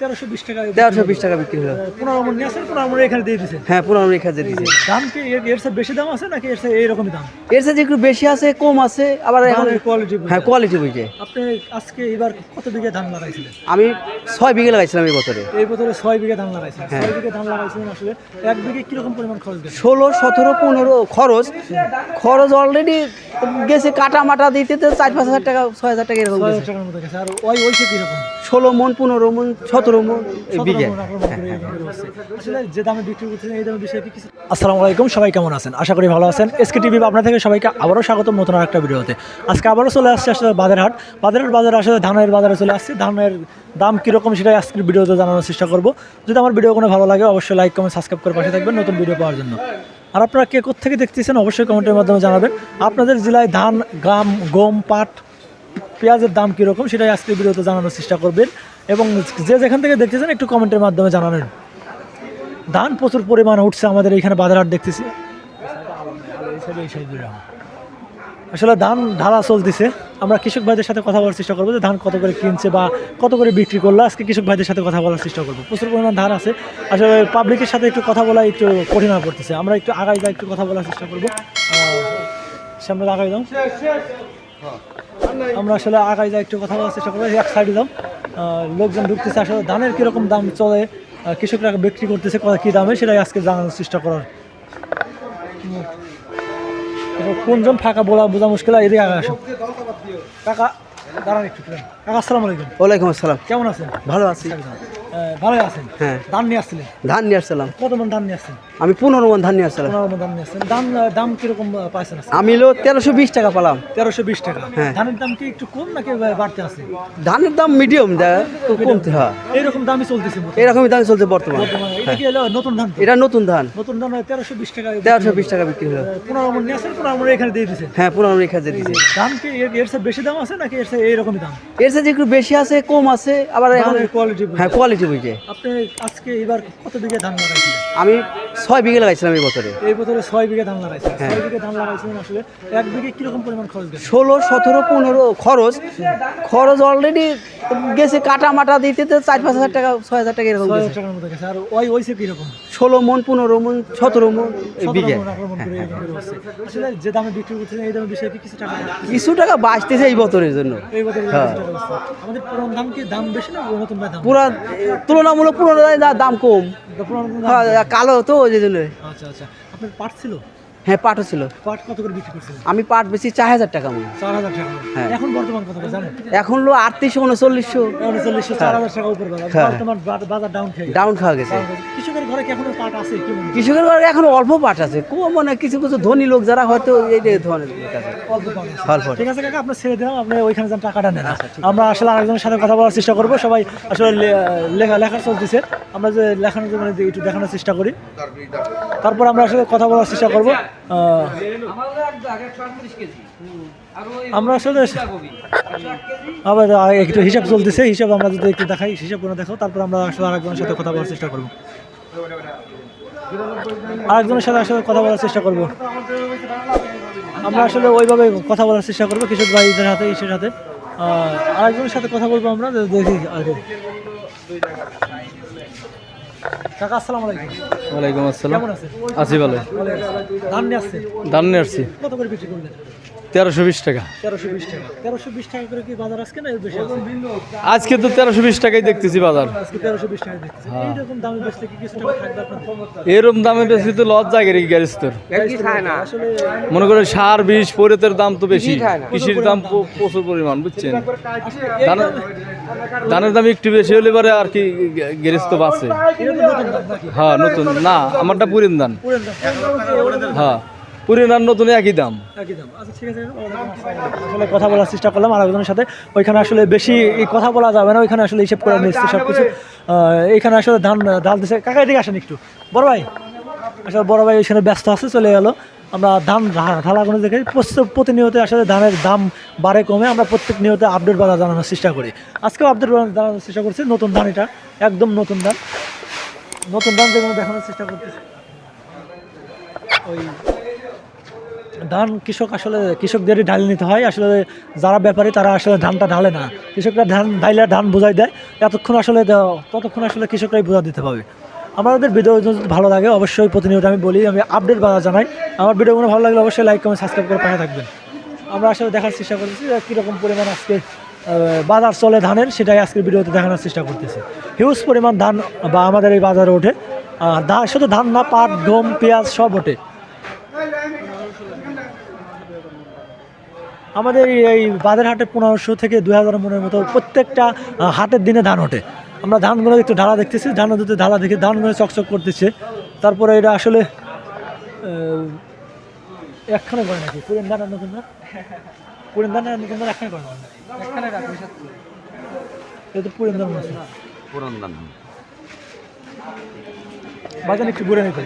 তেরোশো বিশ টাকা তেরোশো বিশ টাকা বিক্রি হলো। পনেরো মন নিয়ে আসেন পনেরো মন এখানে দিয়ে হ্যাঁ দাম কি এর চেয়ে বেশি দাম আছে নাকি এর চেয়ে এইরকমই দাম? এর সাথে একটু বেশি আছে কম আছে আবার এখন কোয়ালিটি হ্যাঁ কোয়ালিটি বুঝে। আপনি আজকে এবার কত বিঘা ধান লাগাইছিলেন? আমি ছয় বিঘে লাগাইছিলাম এই বছরে। এই বছরে ছয় বিঘা ধান হ্যাঁ। ছয় বিঘা ধান লাগাইছিলেন আসলে এক বিঘে কীরকম পরিমাণ খরচ ষোলো সতেরো পনেরো খরচ। খরচ অলরেডি গেছে কাটা মাটা দিতে তো চার পাঁচ হাজার টাকা ছয় হাজার টাকা এরকম গেছে। আর ওই কীরকম? ষোলো মন পনেরো মন সতেরো বিঘে যে দামে বিক্রি করছেন এই দামে বিষয়ে কিছু আসসালামু আলাইকুম সবাই কেমন আছেন? আশা করি ভালো আছেন। এসকে টিভি আপনার থেকে সবাইকে আবারও স্বাগত নতুন একটা ভিডিওতে। আজকে আবারও চলে আসছে আসলে বাজারহাট। বাজারের বাজারে আসলে ধানের বাজারে চলে আসছে। ধানের দাম কীরকম সেটাই আজকের ভিডিওতে জানানোর চেষ্টা করব। যদি আমার ভিডিও কোনো ভালো লাগে অবশ্যই লাইক কমেন্ট সাবস্ক্রাইব করে পাশে থাকবেন নতুন ভিডিও পাওয়ার জন্য। আর আপনারা কে থেকে দেখতেছেন অবশ্যই কমেন্টের মাধ্যমে জানাবেন। আপনাদের জেলায় ধান গ্রাম গম পাট পেঁয়াজের দাম কীরকম সেটাই আজকের ভিডিওতে জানানোর চেষ্টা করবেন। এবং যে যেখান থেকে দেখতেছেন, একটু কমেন্টের মাধ্যমে জানাবেন। ধান প্রচুর পরিমাণে উঠছে আমাদের এইখানে বাজারহাট দেখতেছি। আসলে ধান ঢালা চলতেছে। আমরা কৃষক ভাইদের সাথে কথা বলার চেষ্টা করব যে ধান কত করে কিনছে বা কত করে বিক্রি করল। আজকে কৃষক ভাইদের সাথে কথা বলার চেষ্টা করব। প্রচুর পরিমাণ ধান আছে। আসলে পাবলিকের সাথে একটু কথা বলা একটু কঠিন হয়ে পড়তেছে। আমরা একটু আগাই যা একটু কথা বলার চেষ্টা করব। সামনে আগাই দাও আমরা আসলে আগাই যা একটু কথা বলার চেষ্টা করব। এক সাইডে আহ, লোকজন ঢুকতেছে আসলে। ধানের কীরকম দাম চলে? কৃষকরা বিক্রি করতেছে কী দামে? সেটাই আজকে জানানোর চেষ্টা করার। কোনজন ফাঁকা বলা বোঝা মুশকিল এদিকে আগে আসো কাকা দাঁড়ান একটু। কাকা আসসালামু আলাইকুম। ওয়ালাইকুম আসসালাম। কেমন আছেন? ভালো আছি। আছেন? হ্যাঁ। ধান নিয়ে আসছিলেন? ধান নিয়ে আসছিলাম। কত মন ধান নিয়ে আসছেন? আমি পনেরো মন ধান নিয়ে আসছিলাম। পনেরো মন ধান নিয়ে আসছেন। দাম দাম কীরকম পাইছেন আমি হলো তেরোশো বিশ টাকা পেলাম। তেরোশো বিশ টাকা। হ্যাঁ। ধানের দাম কি একটু কম নাকি বাড়তে আছে? ধানের দাম মিডিয়াম কমতে হয়। এইরকম দামই চলতেছে এরকমই দাম চলছে বর্তমান। বর্তমানে। এটা নতুন ধান? এটা নতুন ধান। নতুন ধান তেরোশো বিশ টাকা তেরোশো বিশ টাকা বিক্রি হলো। পনেরো মন নিয়ে পনেরো মন এখানে দিয়ে দিচ্ছেন হ্যাঁ পুরো রেখা যে দিছে দাম কি এর- চেয়ে বেশি দাম আছে নাকি এর চেয়ে এইরকমই দাম? এর সাথে একটু বেশি আছে কম আছে আবার এখন কোয়ালিটি হ্যাঁ কোয়ালিটি বুঝে আপনি আজকে এবার কত বিঘে ধান লাগাইছিলেন? আমি ছয় বিঘে লাগাইছিলাম এই বছরে। এই বছরে ছয় বিঘে ধান লাগাইছেন হ্যাঁ। ছয় বিঘে ধান লাগাইছিলেন আসলে। এক বিঘে কীরকম পরিমাণ খরচ ষোলো সতেরো পনেরো খরচ। খরচ অলরেডি গেছে কাটা মাটা দিতে তো চার পাঁচ হাজার টাকা ছয় হাজার টাকা এরকম ছয় হাজার টাকার মতো গেছে। আর ওই ওইসে কীরকম? ষোলো মন পনেরো মন সতেরো মন বিঘে। যে দামে বিক্রি করছেন এই দামে বিষয়ে কিছু টাকা বাড়ছে? কিছু টাকা বাঁচতেছে এই বছরের জন্য। হ্যাঁ। আমাদের পুরান দাম কি দাম বেশি না নতুন দাম? পুরা তুলনামূলক পুরোনো দাম কম। হ্যাঁ, কালো তো ওই জন্য। আচ্ছা আচ্ছা। আপনার পাট ছিল? হ্যাঁ পাটও ছিল। পাট কত করে বিক্রি করছিলেন আমি পাট বেশি চার হাজার টাকা মন চার হাজার টাকা। হ্যাঁ। এখন বর্তমান কত জানেন? এখন লো আটত্রিশশো উনচল্লিশশো। উনচল্লিশশো চার হাজার টাকা উপর হ্যাঁ। বর্তমান বাজার ডাউন খেয়ে ডাউন খাওয়া গেছে। কৃষকের ঘরে কি এখনও পাট আছে? কি হয়? কৃষকের ঘরে এখন অল্প পাট আছে। কম মানে কিছু কিছু ধনী লোক যারা হয়তো এই যে ধরনের অল্প আছে। অল্প ঠিক আছে কাকা আপনি ছেড়ে দিলাম আপনি ওইখানে যান টাকাটা নেন। আমরা আসলে আরেকজনের সাথে কথা বলার চেষ্টা করব। সবাই আসলে লেখা লেখা চলতেছে। আমরা যে লেখানোর জন্য একটু দেখানোর চেষ্টা করি। তারপর আমরা আসলে কথা বলার চেষ্টা করব। আমরা আসলে আবার একটু হিসাব চলতেছে হিসাব আমরা যদি একটু দেখাই হিসাব করে দেখাও তারপর আমরা আসলে আরেকজনের সাথে কথা বলার চেষ্টা করব। আরেকজনের সাথে আসলে কথা বলার চেষ্টা করব। আমরা আসলে ওইভাবে কথা বলার চেষ্টা করব কৃষক ভাইদের হাতে ইসের হাতে। আরেকজনের সাথে কথা বলব আমরা দেখি আগে। কাকা আসসালামু আলাইকুম। ওয়ালাইকুম আসসালাম। কেমন আছেন? আছি ভালো। ধান নিয়ে আসছেন? ধান নিয়ে আসছি। কত করে বিক্রি করলেন? তেরোশো বিশ টাকা। তেরোশো বিশ টাকা। তেরোশো বিশ টাকা করে কি বাজার আজকে না বেশি আজকে তো তেরোশো বিশ টাকাই দেখতেছি বাজার। আজকে তেরোশো বিশ টাকা দেখতেছি। এইরকম দামে বেচলে কি কিছু টাকা থাকবে আপনার? এরম দামে বেশি তো লজ যায় রে গ্যারেজ তোর মনে করে সার বিষ পরিতের দাম তো বেশি। কৃষির দাম প্রচুর পরিমাণ বুঝছেন? ধানের ধানের দাম একটু বেশি হলে পরে আর কি গ্যারেজ তো বাঁচে। হ্যাঁ নতুন। না আমারটা পুরিন ধান। হ্যাঁ। পুরিন ধান নতুন একই দাম। একই দাম। আচ্ছা ঠিক আছে। আসলে কথা বলার চেষ্টা করলাম আর একজনের সাথে। ওইখানে আসলে বেশি কথা বলা যাবে না, ওইখানে আসলে হিসেব করে নিচ্ছে সব কিছু এইখানে আসলে ধান ডাল দিছে। কাকা এদিকে আসেন একটু। বড় ভাই। আসলে বড় ভাই ওইখানে ব্যস্ত আছে, চলে গেল। আমরা ধান ঢালাগুলো দেখে প্রতিনিয়ত আসলে ধানের দাম বাড়ে, কমে। আমরা প্রত্যেক নিয়তে আপডেট বাজার জানানোর চেষ্টা করি। আজকেও আপডেট জানানোর চেষ্টা করছি। নতুন ধান এটা। একদম নতুন ধান। নতুন ধান যেগুলো দেখানোর চেষ্টা করতেছি। ওই ধান কৃষক আসলে কৃষকদেরই ঢালে নিতে হয়। আসলে যারা ব্যাপারী তারা আসলে ধানটা ঢালে না। কৃষকরা ধান ঢাইলে ধান বোঝাই দেয়। এতক্ষণ আসলে ততক্ষণ আসলে কৃষকরাই বোঝা দিতে পারবে। আমাদের ভিডিও যদি ভালো লাগে অবশ্যই প্রতিনিয়ত আমি বলি, আমি আপডেট বাজার জানাই। আমার ভিডিওগুলো ভালো লাগলে অবশ্যই লাইক কমেন্ট সাবস্ক্রাইব করে পাশে থাকবেন। আমরা আসলে দেখার চেষ্টা করতেছি কীরকম পরিমাণ আজকে বাজার চলে ধানের, সেটাই আজকের ভিডিওতে দেখানোর চেষ্টা করতেছি। হিউজ পরিমাণ ধান বা আমাদের এই বাজারে ওঠে। আর শুধু ধান না, পাট, গম, পেঁয়াজ সব ওঠে। আমাদের এই- এই বাজার হাটে পনেরোশো থেকে দুই হাজার মনের মতো প্রত্যেকটা হাটের দিনে ধান ওঠে। আমরা ধানগুলো একটু ঢালা দেখতেছি ধান যদি ঢালা দেখে ধানগুলো চকচক করতেছে। তারপরে এটা আসলে একখানে করে নাকি? পুরেন ধান আর নতুন ধান পুরেন ধান আর নতুন ধান একখানে করে না এটা তো পুরেন ধান আছে। পুরান দান বাজার একটু ঘুরে নিতে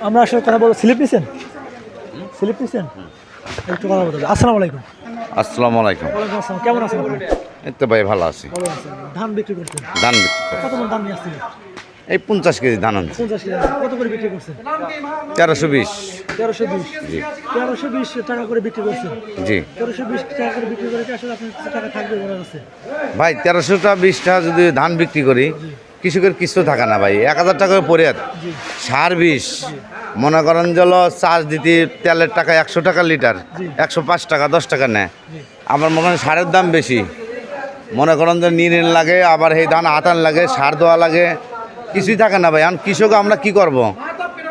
আমরা আসলে কথা বলব স্লিপ নিছেন? স্লিপ নিছেন? একটু কথা বলতে আসসালামু আলাইকুম। আসসালামু আলাইকুম। ওয়ালাইকুম আসসালাম। কেমন আছেন আপনি? এই তো ভাই ভালো আছি। ভালো আছেন। ধান বিক্রি করছেন? ধান কত মন ধান নিয়ে এই পঞ্চাশ কেজি ধান আনছি। পঞ্চাশ কেজি কত করে বিক্রি করছেন? তেরোশো বিশ। তেরোশো বিশ। তেরোশো বিশ টাকা করে বিক্রি করছেন? জি। তেরোশো বিশ টাকা করে বিক্রি করে আসলে আপনার টাকা থাকবে মনে হচ্ছে? ভাই তেরোশোটা বিশটা যদি ধান বিক্রি করি কৃষকের কিছু থাকা না ভাই। এক হাজার টাকা পরে জি। সার বিষ। মনে করেন জল চার্জ দিতে তেলের টাকা একশো টাকা লিটার একশো পাঁচ টাকা দশ টাকা নেয়। আমার মনে হয় সারের দাম বেশি। মনে করেন যে নিরেন লাগে আবার সেই ধান আতান লাগে সার দেওয়া লাগে। কিছুই থাকে না ভাই এখন কৃষক আমরা কি করব?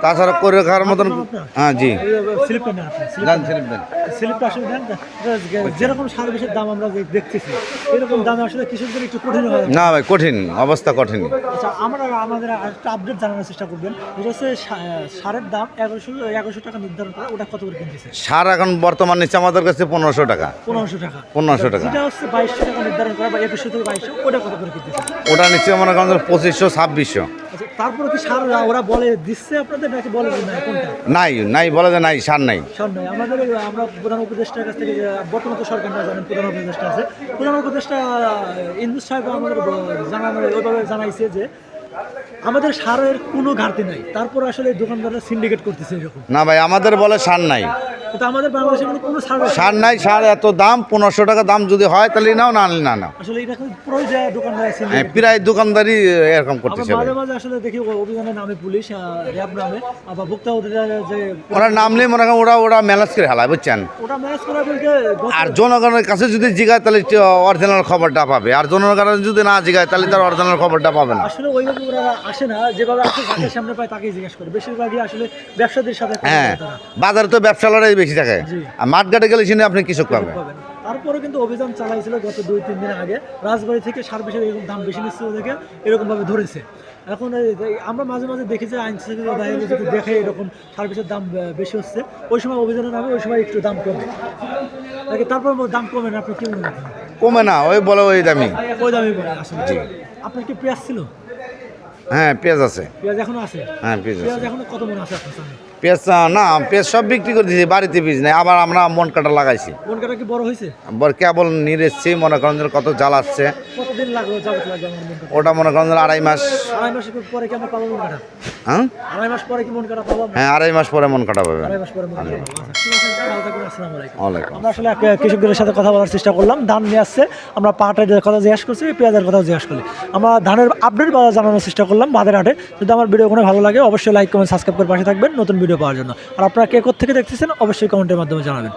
তাছাড়া করে খাওয়ার মতন হ্যাঁ জি। স্লিপটা নেন আপনি স্লিপ ধান স্লিপ দেন। স্লিপটা আসলে দেন না? যেরকম বিষের দাম আমরা দেখতেছি এরকম দামে আসলে কৃষকদের একটু কঠিন হয় না ভাই কঠিন অবস্থা কঠিন। আচ্ছা আমরা আমাদের একটা আপডেট জানানোর চেষ্টা করবেন। এটা হচ্ছে সা- সারের দাম এগারোশো এগারোশো টাকা নির্ধারণ করা ওটা কত করে কিনতেছে? সার এখন বর্তমান নিচ্ছে আমাদের কাছে পনেরোশো টাকা। পনেরোশো টাকা। পনেরোশো টাকা। হচ্ছে বাইশশো টাকা নির্ধারণ করা বা একুশশো থেকে বাইশশো ওটা কত করে কিনতেছে? ওটা নিচ্ছে মনে করেন পঁচিশশো ছাব্বিশশো। আচ্ছা তারপরে কি সার ওরা বলে দিচ্ছে আপনাদের নাকি বলে না কোনটা? নাই নাই বলে যে নাই সার নাই। সার নাই। আমাদের আমরা প্রধান উপদেষ্টার কাছ থেকে বর্তমান তো সরকার না জানেন প্রধান উপদেষ্টা আছে। প্রধান উপদেষ্টা ইন্দু সাহেব আমাদের জানা ওইভাবে জানাইছে যে আমাদের সারের কোনো ঘাটতি নাই। তারপর আসলে দোকানদাররা সিন্ডিকেট করতেছে এরকম। না ভাই আমাদের বলে সার নাই। কিন্তু আমাদের বাংলাদেশে কোনো সার সার নাই সার এত দাম পনেরোশো টাকা দাম যদি হয় তাহলে নাও না না আসলে এটা কিন্তু পুরোই দোকানদার হ্যাঁ, প্রায় দোকানদারি এরকম করতেছে মাঝে মাঝে আসলে দেখি অভিযানের নামে পুলিশ র্যাব নামে। আবার ভোক্তা যে ওরা নামলে মনে করেন ওরা ওরা ম্যানেজ করে হেলায় বুঝছেন? ওটা ম্যানেজ করা বলতে আর জনগণের কাছে যদি জিগায় তাহলে অরিজিনাল খবরটা পাবে। আর জনগণের যদি না জিগায় তাহলে তার অরিজিনাল খবরটা পাবে না। আসলে ওইভাবে আসে না যেভাবে সামনে পায় তাকেই জিজ্ঞেস করে। বেশিরভাগই আসলে ব্যবসাদের সাথে হ্যাঁ বাজারে তো ব্যবসালারাই বেশি থাকে। আর মাঠঘাটে গেলে সিনে আপনি কৃষক পাবেন। তারপরে কিন্তু অভিযান চালাইছিল গত দুই তিন দিন আগে। রাজবাড়ি থেকে সার বেশি এরকম দাম বেশি নিচ্ছিল দেখে এরকম ভাবে ধরেছে। এখন আমরা মাঝে মাঝে দেখি যে আইন শৃঙ্খলা বাহিনী যদি দেখে এরকম সার দাম বেশি হচ্ছে ওই সময় অভিযানের নামে ওই সময় একটু দাম কমে। তারপর দাম কমে না আপনি কি মনে কমে না ওই বলে ওই দামি। ওই দামই বলে আসলে। আপনার কি পেঁয়াজ ছিল? হ্যাঁ পেঁয়াজ আছে। পেঁয়াজ এখনও আছে? হ্যাঁ পেঁয়াজ আছে। এখনও কত মন আছে আপনার পেঁয়াজ না পেঁয়াজ সব বিক্রি করে দিয়েছি বাড়িতে বীজ নেই আবার আমরা মন কাটা লাগাইছি। মন কাটা কি বড় হয়েছে? বর কেবল এসছি মনে করেন কত জাল আসছে। কতদিন ওটা মনে করেন আড়াই মাস। আড়াই মাস পরে কি আমরা পাবো মন কাটা? হ্যাঁ? আড়াই মাস পরে কি মন কাটা পাবো হ্যাঁ আড়াই মাস পরে মন কাটা পাবে আড়াই মাস পরে মন কাটা পাবো। আচ্ছা, আমরা আসলে কৃষকদের সাথে কথা বলার চেষ্টা করলাম ধান নিয়ে আসছে আমরা পাটের কথা জিজ্ঞাসা করছি পেঁয়াজের কথা জিজ্ঞাসা করি আমরা ধানের আপডেট জানানোর চেষ্টা করলাম বাদের হাটে যদি আমার ভিডিও কোনো ভালো লাগে অবশ্যই লাইক কমেন্ট সাবস্ক্রাইব করে পাশে থাকবেন নতুন ভিডিও পাওয়ার জন্য। আর আপনারা কে থেকে দেখতেছেন অবশ্যই কমেন্টের মাধ্যমে জানাবেন।